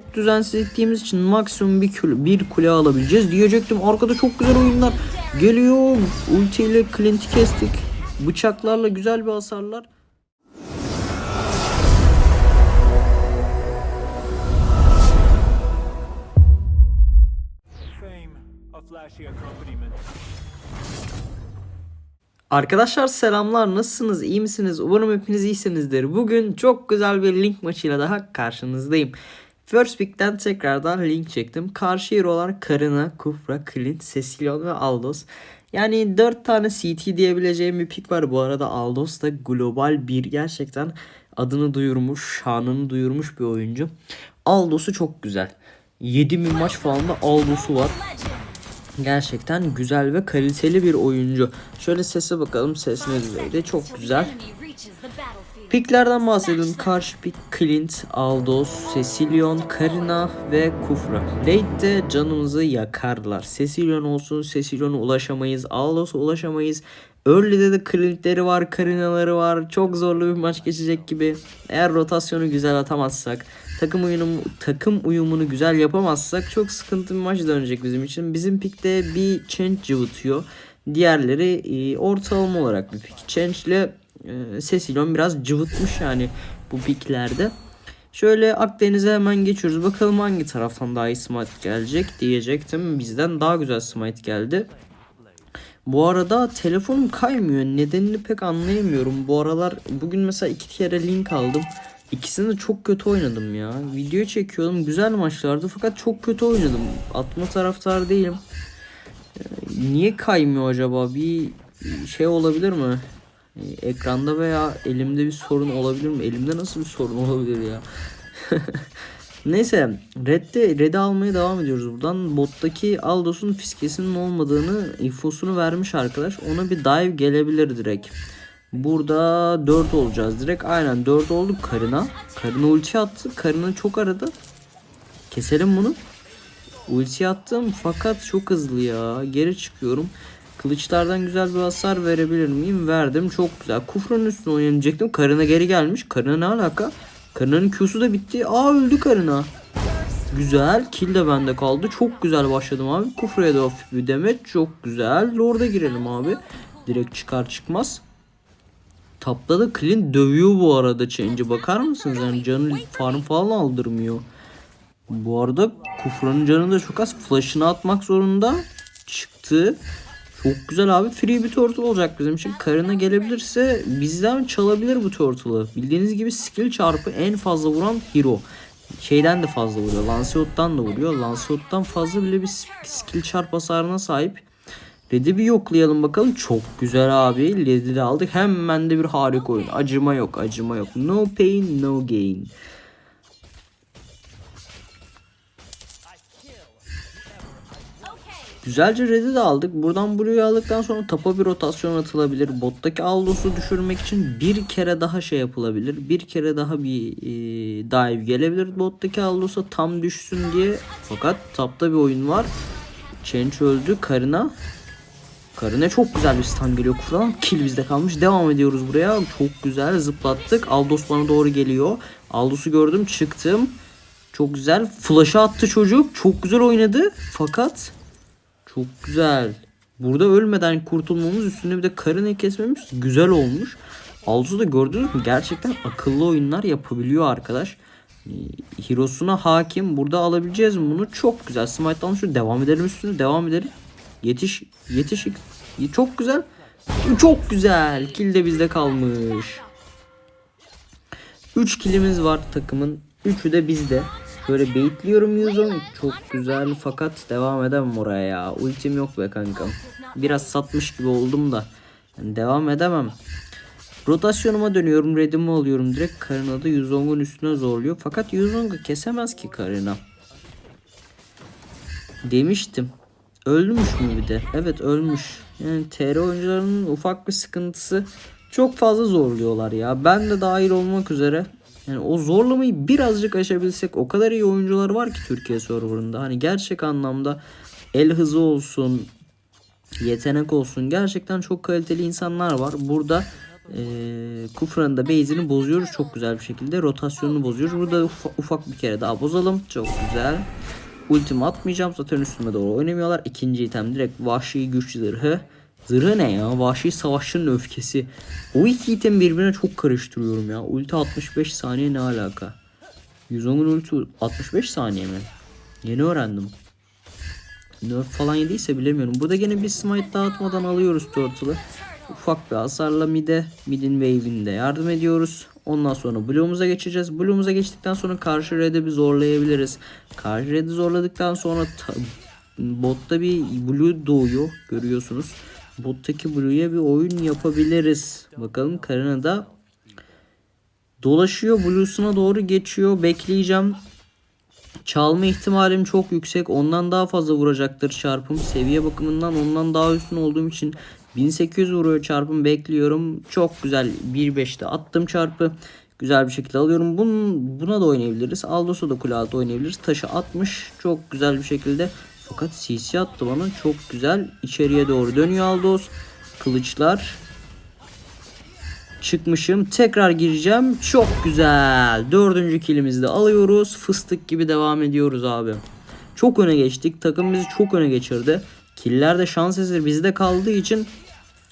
Çok düzensiz ettiğimiz için maksimum bir kule, bir kule alabileceğiz diyecektim. Arkada çok güzel oyunlar geliyor. Ultiyle Clint'i kestik. Bıçaklarla güzel bir hasarlar. Arkadaşlar selamlar nasılsınız iyi misiniz umarım hepiniz iyisinizdir bugün çok güzel bir link maçıyla daha karşınızdayım First Pick'ten tekrardan link çektim karşı hero'lar Karina, Kufra, Clint, Cecilion ve Aldos yani 4 tane CT diyebileceğim bir pick var bu arada Aldos da global bir gerçekten adını duyurmuş şanını duyurmuş bir oyuncu Aldos'u çok güzel 7000 maç falan da Aldos'u var Gerçekten güzel ve kaliteli bir oyuncu. Şöyle sese bakalım. Ses ne düzeyde? Çok güzel. Piklerden bahsedelim. Karşı pik Clint, Aldos, Cecilion, Karina ve Kufra. Late'de canımızı yakarlar. Cecilion olsun Cecilion'a ulaşamayız. Aldos'a ulaşamayız. Early'de de Clint'leri var, Karina'ları var. Çok zorlu bir maç geçecek gibi. Eğer rotasyonu güzel atamazsak, takım uyumu takım uyumunu güzel yapamazsak çok sıkıntı bir maç dönecek bizim için. Bizim pikte bir change cıvıtıyor. Diğerleri e, ortalama olarak bir pik. Change ile e, Cecilion biraz cıvıtmış yani bu piklerde. Şöyle Akdeniz'e hemen geçiyoruz. Bakalım hangi taraftan daha iyi smite gelecek diyecektim. Bizden daha güzel smite geldi. Bu arada telefonum kaymıyor. Nedenini pek anlayamıyorum. Bu aralar bugün mesela iki kere link aldım. İkisini de çok kötü oynadım ya. Video çekiyordum. Güzel maçlardı fakat çok kötü oynadım. Atma taraftar değilim. Ee, Niye kaymıyor acaba? Bir şey olabilir mi? Ee, Ekranda veya elimde bir sorun olabilir mi? Elimde nasıl bir sorun olabilir ya? Neyse Red'de Red'i almaya devam ediyoruz buradan. Bottaki Aldos'un fiskesinin olmadığını infosunu vermiş arkadaş. Ona bir dive gelebilir direkt. Burada 4 olacağız direkt. Aynen 4 olduk Karina. Karina ulti attı. Karina çok aradı. Keselim bunu. Ulti attım fakat çok hızlı ya. Geri çıkıyorum. Kılıçlardan güzel bir hasar verebilir miyim? Verdim. Çok güzel. Kufranın üstüne oynayacaktım. Karına geri gelmiş. Karına ne alaka? Karınanın Q'su da bitti. Aa öldü karına. Güzel. Kill de bende kaldı. Çok güzel başladım abi. Kufra'ya da hafif bir demet. Çok güzel. Lord'a girelim abi. Direkt çıkar çıkmaz. Tapta da Clint dövüyor bu arada Change'e bakar mısınız? Yani canı farm falan aldırmıyor. Bu arada Kufra'nın canı da çok az. Flash'ını atmak zorunda. Çıktı. Çok güzel abi. Free bir turtle olacak bizim için. Karına gelebilirse bizden çalabilir bu turtle'ı. Bildiğiniz gibi skill çarpı en fazla vuran hero. Şeyden de fazla vuruyor. Lancelot'tan da vuruyor. Lancelot'tan fazla bile bir skill çarp hasarına sahip. Red'i bir yoklayalım bakalım. Çok güzel abi. Red'i de aldık. Hemen de bir harika oyun. Acıma yok. Acıma yok. No pain no gain. Güzelce Red'i de aldık. Buradan buraya aldıktan sonra tapa bir rotasyon atılabilir. Bottaki Aldos'u düşürmek için bir kere daha şey yapılabilir. Bir kere daha bir e, dive gelebilir bottaki Aldos'a tam düşsün diye. Fakat tapta bir oyun var. Change öldü. Karina Karına çok güzel bir stun geliyor. Kuran kill bizde kalmış. Devam ediyoruz buraya. Çok güzel zıplattık. Aldos bana doğru geliyor. Aldos'u gördüm çıktım. Çok güzel. Flash'ı attı çocuk. Çok güzel oynadı. Fakat çok güzel. Burada ölmeden kurtulmamız üstüne bir de karını kesmemiz güzel olmuş. Aldos'u da gördünüz mü? Gerçekten akıllı oyunlar yapabiliyor arkadaş. Ee, Hirosuna hakim. Burada alabileceğiz bunu? Çok güzel. Smite'dan şu devam edelim üstüne. Devam edelim. Yetiş. Yetiş. Çok güzel. Çok güzel. Kill de bizde kalmış. 3 killimiz var takımın. 3'ü de bizde. Şöyle baitliyorum Yuzon. Çok güzel fakat devam edemem oraya ya. Ultim yok be kankam. Biraz satmış gibi oldum da. Yani devam edemem. Rotasyonuma dönüyorum. Red'imi alıyorum. Direkt Karina da Yuzong'un üstüne zorluyor. Fakat Yuzong'u kesemez ki Karina. Demiştim. Ölmüş mü bir de? Evet ölmüş. Yani TR oyuncularının ufak bir sıkıntısı çok fazla zorluyorlar ya. Ben de dahil olmak üzere. Yani o zorlamayı birazcık aşabilsek o kadar iyi oyuncular var ki Türkiye serverında. Hani gerçek anlamda el hızı olsun, yetenek olsun. Gerçekten çok kaliteli insanlar var. Burada Ee, Kufra'nın da base'ini bozuyoruz çok güzel bir şekilde. Rotasyonunu bozuyoruz. Burada ufa- ufak bir kere daha bozalım. Çok güzel. Ultimi atmayacağım. Zaten üstüme doğru oynamıyorlar. İkinci item direkt vahşi güç zırhı. Zırhı ne ya? Vahşi savaşçının öfkesi. O iki item birbirine çok karıştırıyorum ya. Ulti 65 saniye ne alaka? 110'un ulti 65 saniye mi? Yeni öğrendim. Nerf falan yediyse bilemiyorum. Burada gene bir smite dağıtmadan alıyoruz Turtle'ı. Ufak bir hasarla mid'e, mid'in wave'inde yardım ediyoruz. Ondan sonra Blue'umuza geçeceğiz. Blue'umuza geçtikten sonra karşı red'e bir zorlayabiliriz. Karşı red'i zorladıktan sonra ta- botta bir Blue doğuyor. Görüyorsunuz. Bottaki Blue'ya bir oyun yapabiliriz. Bakalım Karina da dolaşıyor. Blue'suna doğru geçiyor. Bekleyeceğim. Çalma ihtimalim çok yüksek. Ondan daha fazla vuracaktır çarpım. Seviye bakımından ondan daha üstün olduğum için 1800 vuruyor çarpım bekliyorum. Çok güzel 1.5'te attım çarpı. Güzel bir şekilde alıyorum. Bunun, buna da oynayabiliriz. Aldos'a da kule altı oynayabiliriz. Taşı atmış. Çok güzel bir şekilde. Fakat CC attı bana. Çok güzel. İçeriye doğru dönüyor Aldos. Kılıçlar. Çıkmışım. Tekrar gireceğim. Çok güzel. Dördüncü kilimizi de alıyoruz. Fıstık gibi devam ediyoruz abi. Çok öne geçtik. Takım bizi çok öne geçirdi. Killer de şans eseri bizde kaldığı için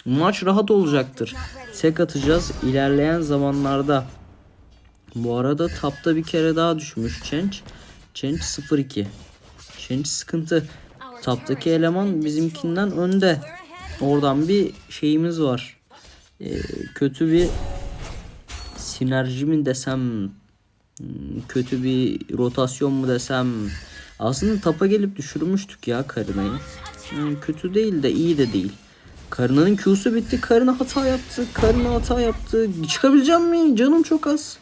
maç rahat olacaktır. Tek atacağız ilerleyen zamanlarda. Bu arada tapta bir kere daha düşmüş Change. Change 0-2. Change sıkıntı. Taptaki eleman bizimkinden önde. Oradan bir şeyimiz var. Ee, kötü bir sinerji mi desem hmm, kötü bir rotasyon mu desem aslında tapa gelip düşürmüştük ya Karina'yı. Yani kötü değil de iyi de değil. Karina'nın Q'su bitti. Karina hata yaptı. Karina hata yaptı. Çıkabileceğim mi? Canım çok az.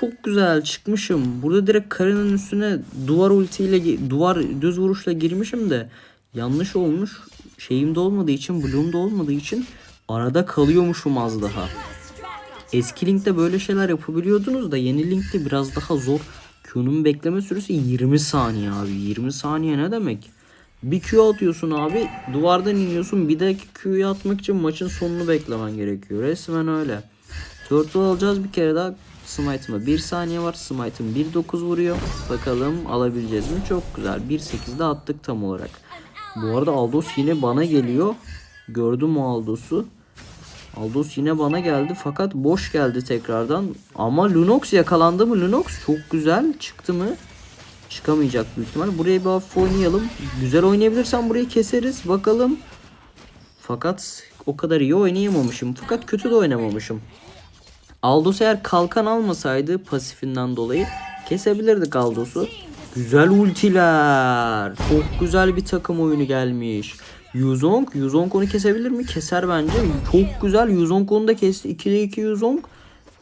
Çok güzel çıkmışım. Burada direkt Karina'nın üstüne duvar ultiyle duvar düz vuruşla girmişim de yanlış olmuş. Şeyimde olmadığı için, Bloom'da olmadığı için arada kalıyormuşum az daha. Eski Link'te böyle şeyler yapabiliyordunuz da yeni Link'te biraz daha zor. Q'nun bekleme süresi 20 saniye abi. 20 saniye ne demek? Bir Q atıyorsun abi. Duvardan iniyorsun. Bir dahaki Q'yu atmak için maçın sonunu beklemen gerekiyor. Resmen öyle. Turtle alacağız bir kere daha. Smite'ıma 1 saniye var. Smite'ım 1.9 vuruyor. Bakalım alabileceğiz mi? Çok güzel. 1.8'de attık tam olarak. Bu arada Aldos yine bana geliyor. Gördüm o Aldos'u. Aldos yine bana geldi fakat boş geldi tekrardan. Ama Lunox yakalandı mı? Lunox çok güzel çıktı mı? Çıkamayacak büyük ihtimal. Buraya bir hafif oynayalım. Güzel oynayabilirsem burayı keseriz. Bakalım. Fakat o kadar iyi oynayamamışım. Fakat kötü de oynamamışım. Aldos eğer kalkan almasaydı pasifinden dolayı kesebilirdik Aldos'u. Güzel ultiler. Çok güzel bir takım oyunu gelmiş. Yuzong. Yuzong onu kesebilir mi? Keser bence. Çok güzel. Yuzong onu da kesti. 2'de 2 Yuzong.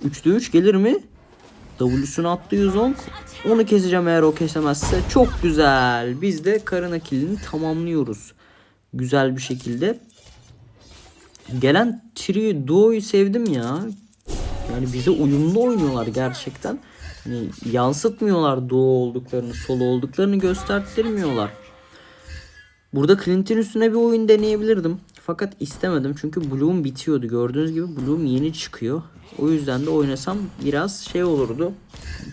3'de 3 gelir mi? W'sunu attı Yuzong. Onu keseceğim eğer o kesemezse. Çok güzel. Biz de Karina killini tamamlıyoruz. Güzel bir şekilde. Gelen Trio Duo'yu sevdim ya. Yani bize uyumlu oynuyorlar gerçekten. Hani yansıtmıyorlar Duo olduklarını, solo olduklarını göstertirmiyorlar. Burada Clint'in üstüne bir oyun deneyebilirdim. Fakat istemedim çünkü Bloom bitiyordu. Gördüğünüz gibi Bloom yeni çıkıyor. O yüzden de oynasam biraz şey olurdu.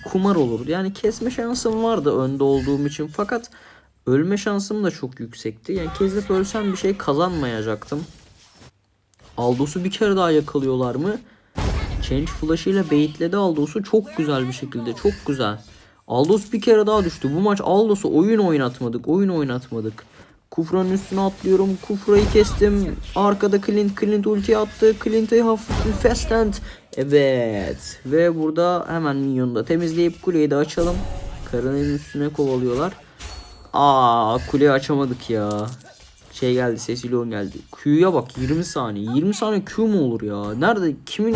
Kumar olurdu. Yani kesme şansım vardı önde olduğum için. Fakat ölme şansım da çok yüksekti. Yani kesip ölsem bir şey kazanmayacaktım. Aldos'u bir kere daha yakalıyorlar mı? Change Flash ile baitledi Aldos'u çok güzel bir şekilde. Çok güzel. Aldos bir kere daha düştü. Bu maç Aldos'u oyun oynatmadık. Oyun oynatmadık. Kufra'nın üstüne atlıyorum. Kufra'yı kestim. Arkada Clint. Clint ulti attı. Clint'i hafif hand. Evet. Ve burada hemen minyonu da temizleyip kuleyi de açalım. Karının üstüne kovalıyorlar. Aa kuleyi açamadık ya. Şey geldi Cecilion geldi. Q'ya bak 20 saniye. 20 saniye Q mu olur ya? Nerede kimin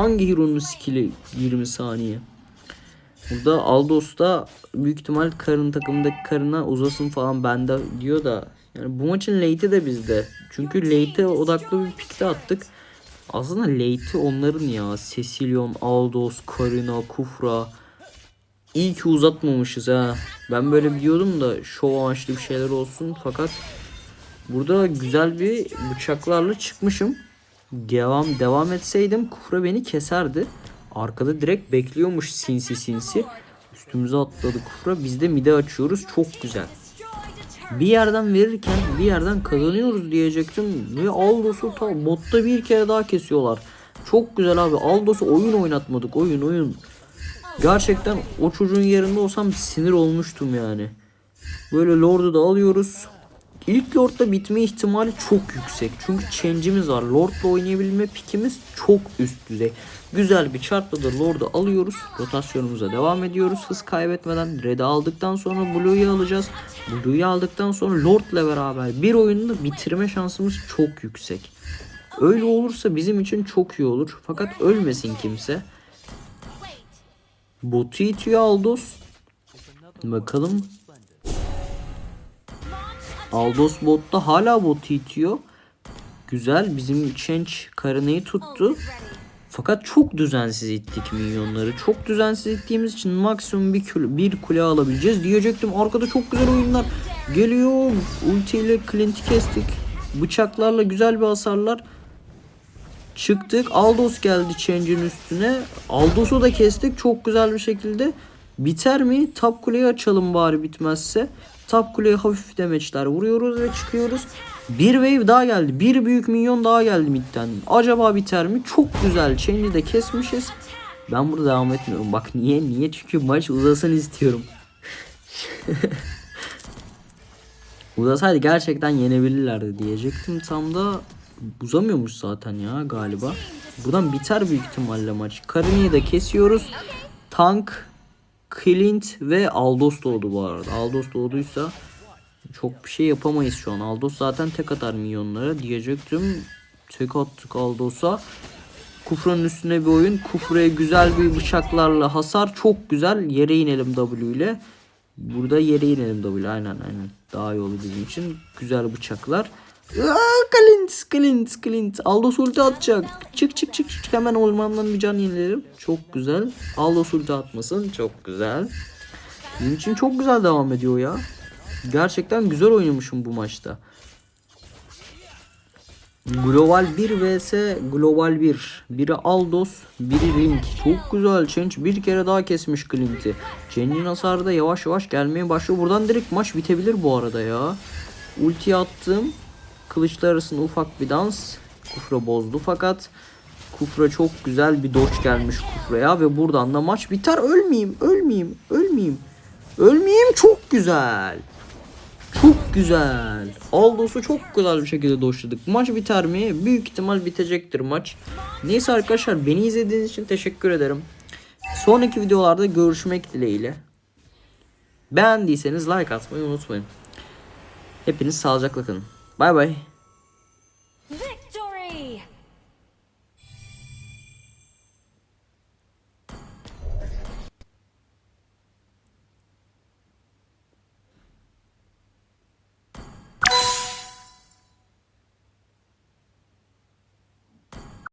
hangi hero'nun skill'i 20 saniye? Burada Aldos da büyük ihtimal karın takımındaki karına uzasın falan bende diyor da yani bu maçın late'i de bizde. Çünkü late'e odaklı bir pikte attık. Aslında late'i onların ya. Cecilion, Aldos, Karina, Kufra. İyi ki uzatmamışız ha. Ben böyle biliyordum da şov amaçlı bir şeyler olsun fakat burada güzel bir bıçaklarla çıkmışım. Devam devam etseydim Kufra beni keserdi. Arkada direkt bekliyormuş sinsi sinsi. Üstümüze atladı Kufra. Biz de mide açıyoruz. Çok güzel. Bir yerden verirken bir yerden kazanıyoruz diyecektim. Ve Aldos'u ta botta bir kere daha kesiyorlar. Çok güzel abi. Aldos'u oyun oynatmadık. Oyun oyun. Gerçekten o çocuğun yerinde olsam sinir olmuştum yani. Böyle Lord'u da alıyoruz. İlk Lord'da bitme ihtimali çok yüksek. Çünkü change'imiz var. Lord'la oynayabilme pikimiz çok üst düzey. Güzel bir çarpla da Lord'u alıyoruz. Rotasyonumuza devam ediyoruz. Hız kaybetmeden Red'i aldıktan sonra Blue'yu alacağız. Blue'yu aldıktan sonra Lord'la beraber bir oyunu bitirme şansımız çok yüksek. Öyle olursa bizim için çok iyi olur. Fakat ölmesin kimse. Botu itiyor Aldos. Bakalım. Aldos botta hala botu itiyor. Güzel. Bizim Change Karina'yı tuttu. Fakat çok düzensiz ittik minyonları. Çok düzensiz ittiğimiz için maksimum bir kule, bir kule alabileceğiz diyecektim. Arkada çok güzel oyunlar geliyor. Ulti ile Clint'i kestik. Bıçaklarla güzel bir hasarlar. Çıktık. Aldos geldi Change'in üstüne. Aldos'u da kestik çok güzel bir şekilde. Biter mi? Top kuleyi açalım bari bitmezse. Top kuleye hafif demeçler vuruyoruz ve çıkıyoruz. Bir wave daha geldi. Bir büyük minyon daha geldi midden. Acaba biter mi? Çok güzel. Change'i de kesmişiz. Ben burada devam etmiyorum. Bak niye? Niye? Çünkü maç uzasın istiyorum. Uzasaydı gerçekten yenebilirlerdi diyecektim. Tam da uzamıyormuş zaten ya galiba. Buradan biter büyük ihtimalle maç. Karina'yı da kesiyoruz. Tank, Clint ve Aldos doğdu bu arada. Aldos doğduysa çok bir şey yapamayız şu an. Aldos zaten tek atar milyonlara diyecektim. Tek attık Aldos'a. Kufra'nın üstüne bir oyun. Kufra'ya güzel bir bıçaklarla hasar. Çok güzel. Yere inelim W ile. Burada yere inelim W. Aynen aynen. Daha iyi olur bizim için. Güzel bıçaklar. Aa, Clint, Clint, Clint. Aldos ulti atacak. Çık çık çık çık. Hemen ormandan bir can yenilerim. Çok güzel. Aldos ulti atmasın. Çok güzel. Benim için çok güzel devam ediyor ya. Gerçekten güzel oynamışım bu maçta. Global 1 vs Global 1. Biri Aldos, biri Ring. Çok güzel. Change bir kere daha kesmiş Clint'i. Change'in hasarı da yavaş yavaş gelmeye başlıyor. Buradan direkt maç bitebilir bu arada ya. Ulti attım. Kılıçlar arasında ufak bir dans. Kufra bozdu fakat Kufra çok güzel bir dodge gelmiş Kufra'ya ve buradan da maç biter. Ölmeyeyim, ölmeyeyim, ölmeyeyim. Ölmeyeyim çok güzel. Çok güzel. Aldos'u çok güzel bir şekilde doşladık. Maç biter mi? Büyük ihtimal bitecektir maç. Neyse arkadaşlar beni izlediğiniz için teşekkür ederim. Sonraki videolarda görüşmek dileğiyle. Beğendiyseniz like atmayı unutmayın. Hepiniz sağlıcakla kalın. Bay bay.